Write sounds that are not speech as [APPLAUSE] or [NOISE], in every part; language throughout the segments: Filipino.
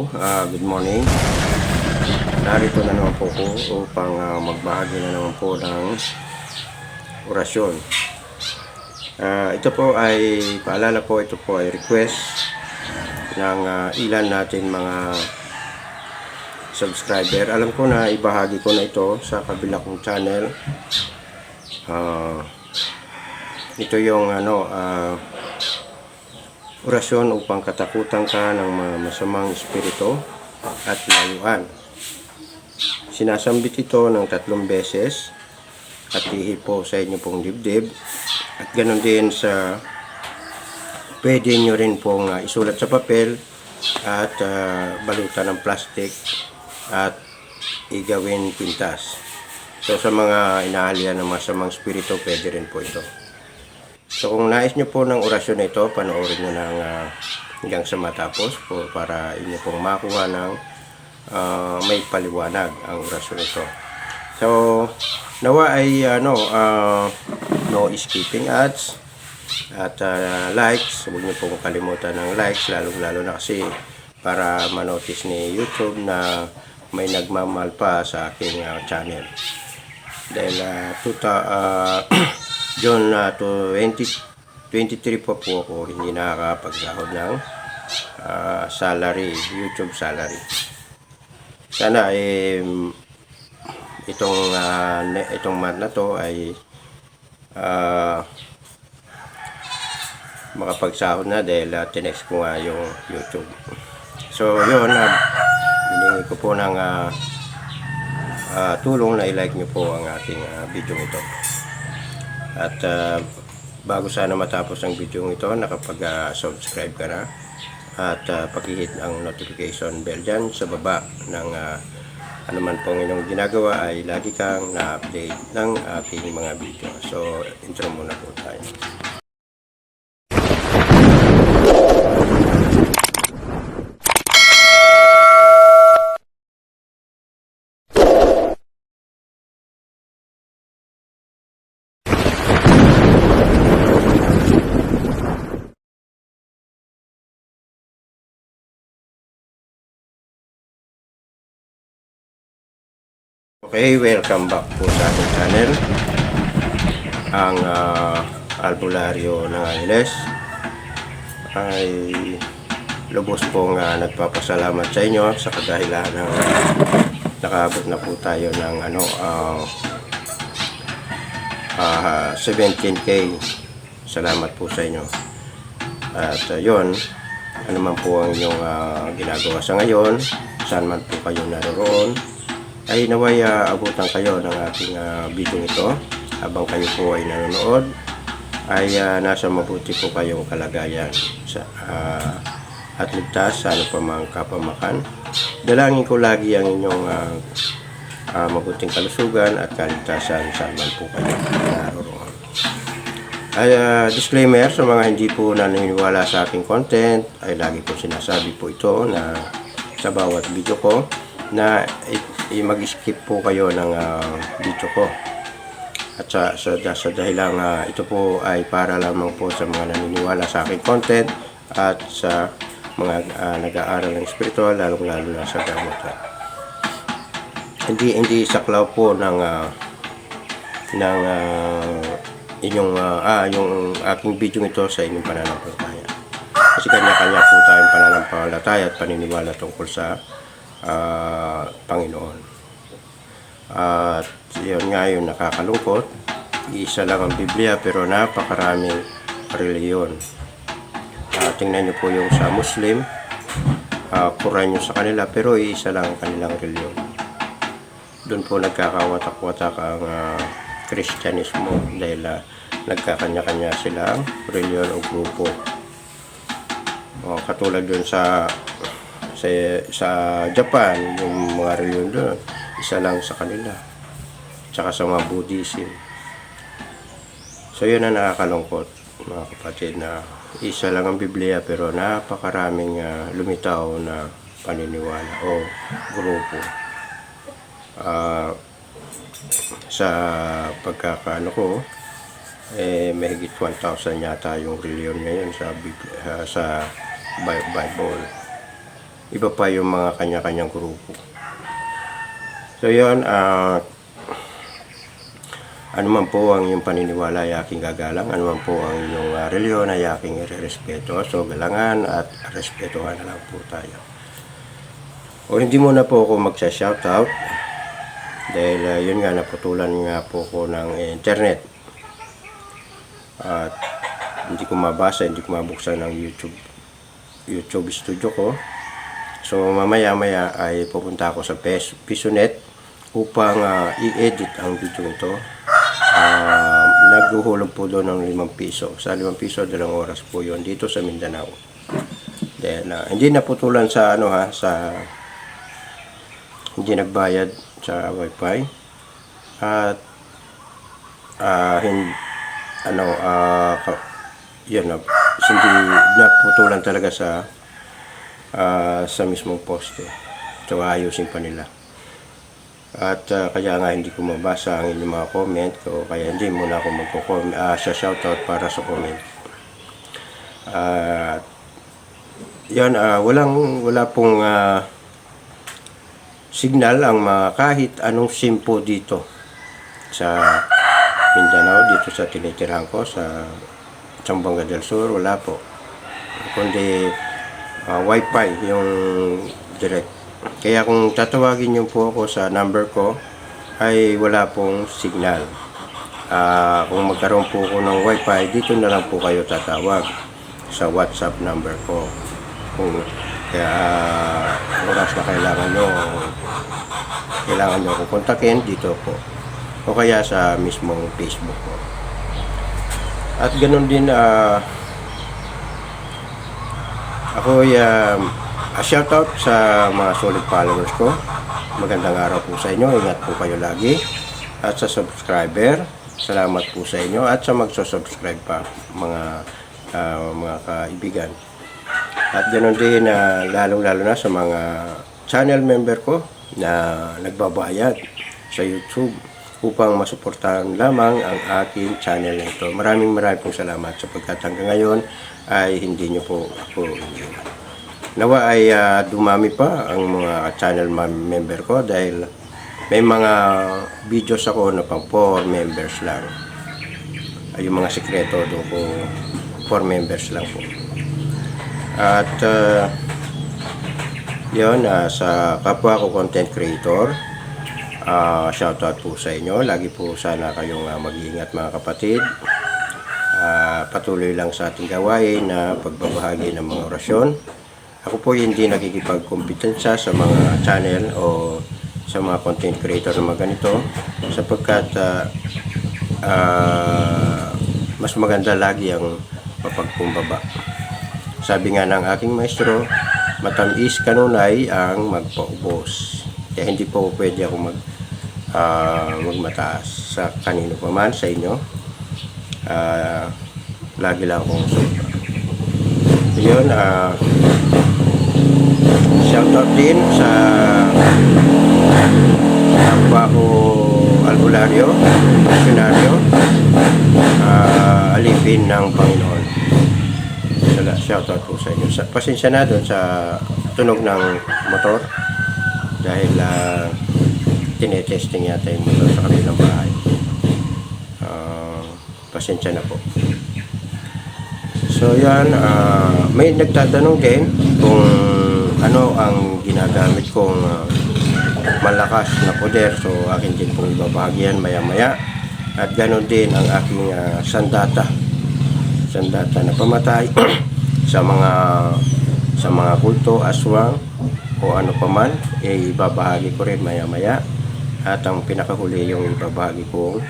Hello, ah, good morning. Narito na naman po ko upang ah, magbahagi na naman po ng orasyon. Ah, ito po ay, paalala po, ito po ay request ng ah, ilan natin mga subscriber. Alam ko na ibahagi ko na ito sa kabila kong channel. Ah, ito yung ano, ah, orasyon upang katakutan ka ng mga masamang espiritu at layuan. Sinasambit ito ng tatlong beses at ihipo sa inyo pong dibdib at ganoon din sa pwede nyo rin pong ah, isulat sa papel at ah, balutan ng plastic at igawin pintas. So sa mga inaalian ng masamang espiritu, pwede rin po ito. So kung nais nyo po ng orasyon na ito, panoorin nyo ng ah, hanggang sa matapos po para inyo pong makuha ng ah, may paliwanag ang orasyon ito. So nawa ay ano, ah, no skipping ads at ah, likes. Huwag nyo pong kalimutan ng likes, lalong-lalo na kasi para manotice ni YouTube na may nagmamahal pa sa aking ah, channel dahil uh, tuta, ah, [CLEARS THROAT] John uh, to 20, 23 pa po ako hindi nakakapagsahod ng ah, salary, YouTube salary. Sana eh, itong ne- itong month na to ay ah, makapagsahod na dahil uh, tinext ko nga yung YouTube. So yun, uh, hiningi ko po ng ah, ah, tulong na i-like nyo po ang ating ah, video ito. At ah, bago sana matapos ang video ito, nakapag-subscribe ka na. At uh, pakihit ang notification bell dyan sa baba ng uh, anuman pong inyong ginagawa ay lagi kang na-update ng aking mga video. So, intro muna po tayo. Okay, welcome back po sa ating channel. Ang uh, albularyo ng Angeles ay lubos pong ah, nagpapasalamat sa inyo sa kadahilan ng nakaabot na po tayo ng ano ah, ah, 17k. Salamat po sa inyo. At uh, yun, ano man po ang inyong ah, ginagawa sa ngayon, saan man po kayo naroon, ay naway ah, abutan kayo ng ating ah, video ito habang kayo po ay nanonood ay ah, nasa mabuti po kayong kalagayan sa, ah, at ligtas sa ano pa mang kapamakan. Dalangin ko lagi ang inyong ah, ah, mabuting kalusugan at kaligtasan saan man po kayo naroon. Ay, ah, disclaimer sa mga hindi po naniniwala sa aking content ay lagi po sinasabi po ito na sa bawat video ko na mag-skip po kayo ng ah, video ko. At sa, sa, sa dahilan nga ito po ay para lamang po sa mga naniniwala sa aking content at sa mga ah, nag-aaral ng spiritual lalong lalo na sa gamutan. Hindi hindi saklaw po ng ah, ng ah, inyong ah, ah, yung aking video ito sa inyong pananampalataya. Kasi kanya-kanya po tayong pananampalataya at paniniwala tungkol sa ah, Panginoon. At yun nga yung nakakalungkot. Isa lang ang Biblia pero napakaraming reliyon. Ah, tingnan nyo po yung sa Muslim. Uh, Quran yung sa kanila pero isa lang ang kanilang reliyon. Doon po nagkakawatak-watak ang ah, Kristyanismo dahil ah, nagkakanya-kanya silang reliyon o grupo. O, katulad doon sa sa, sa Japan, yung mga reliyon doon, isa lang sa kanila. Tsaka sa mga Buddhism. So yun ang nakakalungkot mga kapatid na isa lang ang Biblia pero napakaraming ah, lumitaw na paniniwala o grupo. Ah, sa pagkakaano ko, eh, mahigit 1,000 yata yung reliyon ngayon sa, ah, sa Bi- Bible. Iba pa yung mga kanya-kanyang grupo. So yun, ah ano man po ang iyong paniniwala ay aking gagalang, ano man po ang iyong uh, reliyon ay aking irerespeto. So galangan at respetuhan na lang po tayo. O hindi mo na po ako magsa-shoutout dahil ah, yun nga naputulan nga po ko ng internet. At hindi ko mabasa, hindi ko mabuksan ng YouTube YouTube studio ko. So mamaya-maya ay pupunta ako sa Pisonet upang ah, i-edit ang video ito. Uh, naghuhulog po doon ng 5 piso. Sa 5 piso, dalawang oras po yon dito sa Mindanao. Then, ah, hindi naputulan sa ano ha, sa hindi nagbayad sa wifi. At ah hin, ano ka- yun na hindi naputulan talaga sa ah, sa mismong poste. So ayusin pa nila. At ah, kaya nga hindi ko mabasa ang inyong mga comment ko kaya hindi muna ako magko-comment ah, sa shoutout para sa comment. At yan ah, walang wala pong ah, signal ang mga kahit anong SIM po dito sa Mindanao dito sa tinitirahan ko sa Zamboanga del Sur wala po kundi ah, wifi yung direct. Kaya kung tatawagin niyo po ako sa number ko ay wala pong signal. Ah, kung magkaroon po ko ng wifi dito na lang po kayo tatawag sa whatsapp number ko. Kung kaya ah, oras na kailangan nyo kailangan nyo akong kontakin dito po. O kaya sa mismong Facebook ko. At ganun din ah ako ay um, a shoutout sa mga solid followers ko. Magandang araw po sa inyo. Ingat po kayo lagi. At sa subscriber, salamat po sa inyo. At sa magsusubscribe pa, mga ah, mga kaibigan. At ganoon din, na lalong-lalo na sa mga channel member ko na nagbabayad sa YouTube upang masuportahan lamang ang aking channel na ito. Maraming maraming salamat sapagkat hanggang ngayon ay hindi nyo po ako iniwan. Nawa ay ah, dumami pa ang mga channel mem- member ko dahil may mga videos ako na pang 4 members lang. Ay yung mga sikreto doon ko 4 members lang po. At uh, yun, ah, sa kapwa ko content creator, ah shoutout po sa inyo. Lagi po sana kayong ah, mag-iingat mga kapatid. Ah, patuloy lang sa ating gawain na pagbabahagi ng mga orasyon. Ako po hindi nakikipagkompetensya sa mga channel o sa mga content creator na ganito sapagkat ah, ah, mas maganda lagi ang mapagkumbaba. Sabi nga ng aking maestro, matamis kanunay ang magpaubos. Kaya hindi po pwede ako mag, ah, magmataas sa kanino pa man sa inyo. Ah, lagi lang akong sobra. Yun, ah, shoutout din sa kapwa ko albularyo, misyonaryo, ah, alipin ng Panginoon. Sala, shoutout po sa inyo. Pasensya na doon sa tunog ng motor dahil uh, tinetesting yata yung motor sa kabilang bahay. Ah, pasensya na po. So yan, ah, may nagtatanong din kung ano ang ginagamit kong ah, malakas na poder. So akin din pong ibabahagi yan maya-maya. At ganoon din ang aking ah, sandata. Sandata na pamatay [CLEARS THROAT] sa mga sa mga kulto, aswang o ano pa man, eh, ibabahagi ko rin maya-maya. At ang pinakahuli yung ibabahagi kong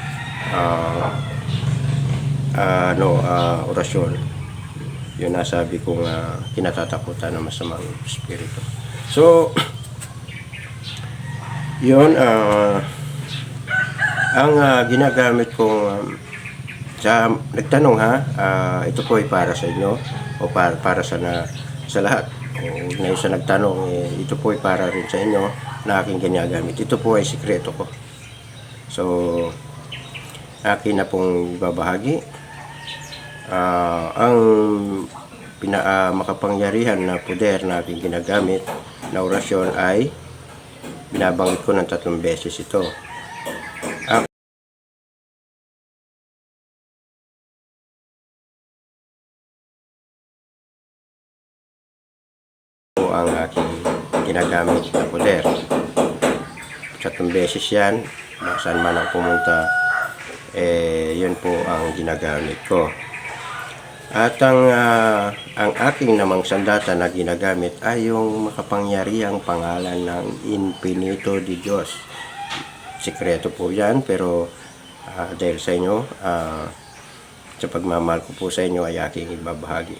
ah, ah, ano, ah, orasyon yun nasabi kong uh, kinatatakutan ng masamang espiritu. So, [CLEARS THROAT] yun, ah, ang ah, ginagamit kong um, sa nagtanong ha, ah, ito po ay para sa inyo o para, para sa na, sa lahat. O na yung sa nagtanong, eh, ito po ay para rin sa inyo na aking ginagamit. Ito po ay sikreto ko. So, akin na pong ibabahagi. Ah, ang pina, ah, makapangyarihan na poder na aking ginagamit na orasyon ay binabanggit ko ng tatlong beses ito. Ang ang aking ginagamit na poder. Tatlong beses yan, saan man ako pumunta, eh, yun po ang ginagamit ko. At ang, ah, ang aking namang sandata na ginagamit ay yung makapangyarihang pangalan ng Infinito di Diyos. Sikreto po yan, pero ah, dahil sa inyo, ah, sa pagmamahal ko po sa inyo ay aking ibabahagi.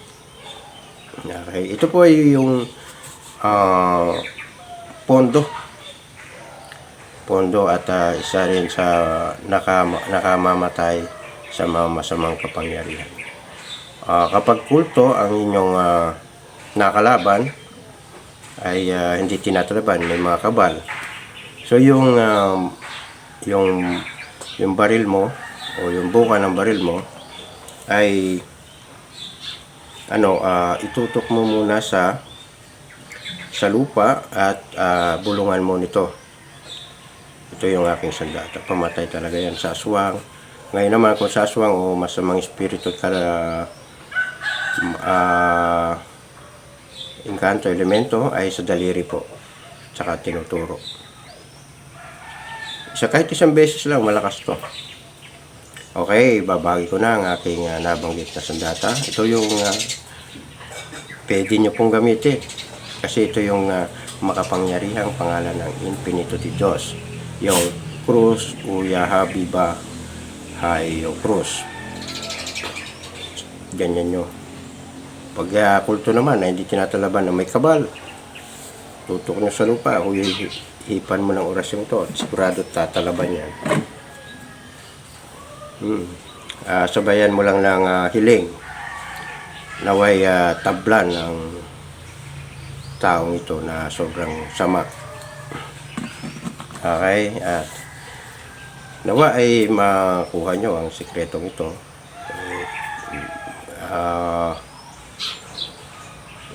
Okay, ito po ay yung ah, pondo. Pondo at ah, isa rin sa nakama, nakamamatay sa mga masamang kapangyarihan. Ah, kapag kulto ang inyong ah, nakalaban ay ah, hindi tinatalaban, may mga kabal. So yung ah, yung yung baril mo o yung buka ng baril mo ay ano ah, itutok mo muna sa sa lupa at ah, bulungan mo nito. Ito yung aking sandata. Pamatay talaga yan sa aswang. Ngayon naman kung sa aswang o masamang espiritu ka ah inkanto, elemento ay sa daliri po. Tsaka tinuturo. Isa kahit isang beses lang, malakas to. Okay, babagi ko na ang aking ah, nabanggit na sandata. Ito yung ah, pwede nyo pong gamitin. Kasi ito yung ah, makapangyarihang pangalan ng Infinito di Diyos. Yung Cruz Uyaha Biba Hayo Cruz. Ganyan nyo. Pag ah, kulto naman na hindi tinatalaban na may kabal, tutok nyo sa lupa, hipan mo ng orasyon to, sigurado tatalaban yan. Hmm. Ah, sabayan mo lang ng ah, hiling. Naway ah, tablan ng taong ito na sobrang sama. Okay, at nawa ay makuha nyo ang sikretong ito. Ah,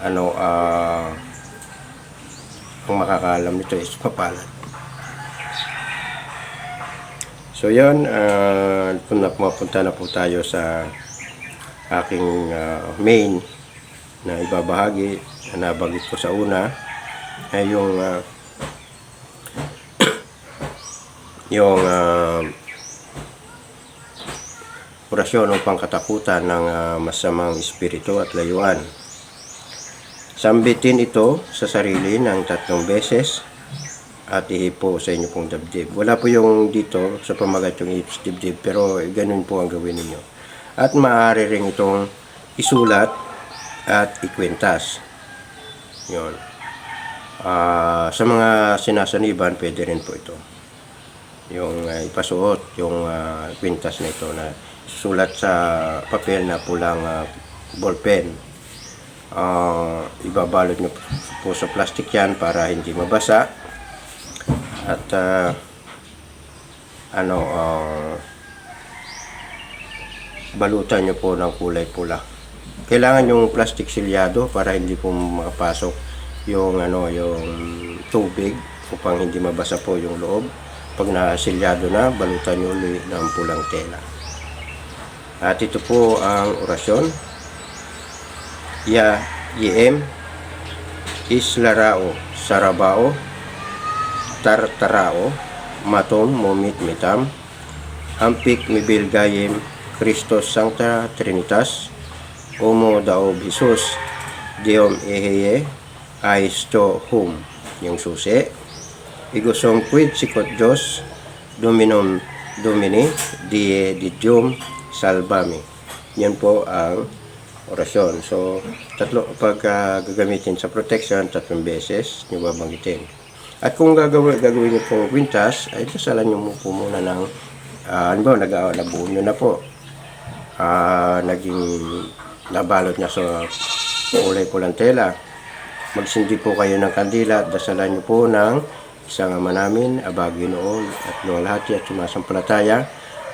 ano, ah, ang makakaalam nito is mapalad. So yun, uh, na pumapunta na po tayo sa aking ah, main na ibabahagi na nabanggit ko sa una ay yung ah, yung ah, orasyon o pangkatakutan ng ah, masamang espiritu at layuan. Sambitin ito sa sarili ng tatlong beses at ihipo sa inyo pong dibdib. Wala po yung dito sa pamagat yung ihip sa dibdib pero ganun po ang gawin ninyo. At maaari rin itong isulat at ikwentas. Yun. Ah, sa mga sinasaniban, pwede rin po ito. Yung ah, ipasuot, yung uh, kwintas na ito na sulat sa papel na pulang ah, ballpen. Ah, ibabalot nyo po sa plastic yan para hindi mabasa. At ah, ano, ah, balutan nyo po ng kulay pula. Kailangan yung plastic silyado para hindi po makapasok yung ano, yung tubig upang hindi mabasa po yung loob. Pag nasilyado na, balutan nyo ulit ng pulang tela. At ito po ang orasyon. Ya, Yem, Islarao, Sarabao, Tartarao, Matom, Momit, Mitam, Ampik, Mibil, Gayem, Christos, Sancta, Trinitas, Omo, Daob, Jesus, Diom, Eheye, Aisto, Hum, yung susi, Igusong Quid, Sikot, Diyos, Dominum, Domini, Die, Didium, Salvami. Yan po ang orasyon. So, tatlo, pag ah, gagamitin sa protection, tatlong beses, nyo babanggitin. At kung gagawin, gagawin nyo pong kwintas, ay dasalan nyo po muna ng, uh, ano ba, nag, nabuo nyo na po. Ah, naging nabalot niya sa kulay pulang tela. Magsindi po kayo ng kandila at dasalan nyo po ng isang ama namin, abagi noon at luwalhati at sumasampalataya.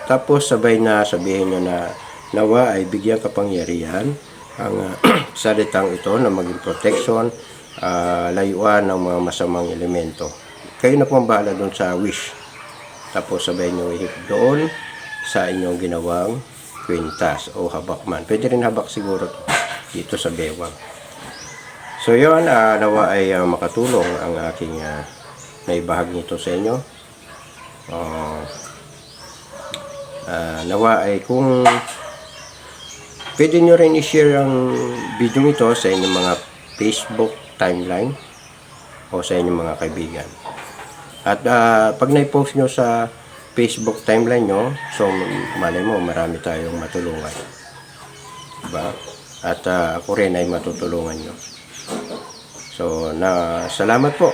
Tapos sabay na sabihin nyo na nawa ay bigyan kapangyarihan ang ah, [CLEARS THROAT] salitang ito na maging protection ah, layuan ng mga masamang elemento. Kayo na pong bahala doon sa wish. Tapos sabay nyo ihip doon sa inyong ginawang kwintas o habak man. Pwede rin habak siguro dito sa bewang. So yun, ah, nawa ay ah, makatulong ang aking uh, naibahagi nito sa inyo. Ah, ah, nawa ay kung pwede nyo rin i-share ang video ito sa inyong mga Facebook timeline o sa inyong mga kaibigan. At ah, pag na-post nyo sa Facebook timeline nyo, so malay mo, marami tayong matulungan. Diba? At ah, ako rin ay matutulungan nyo. So, na salamat po.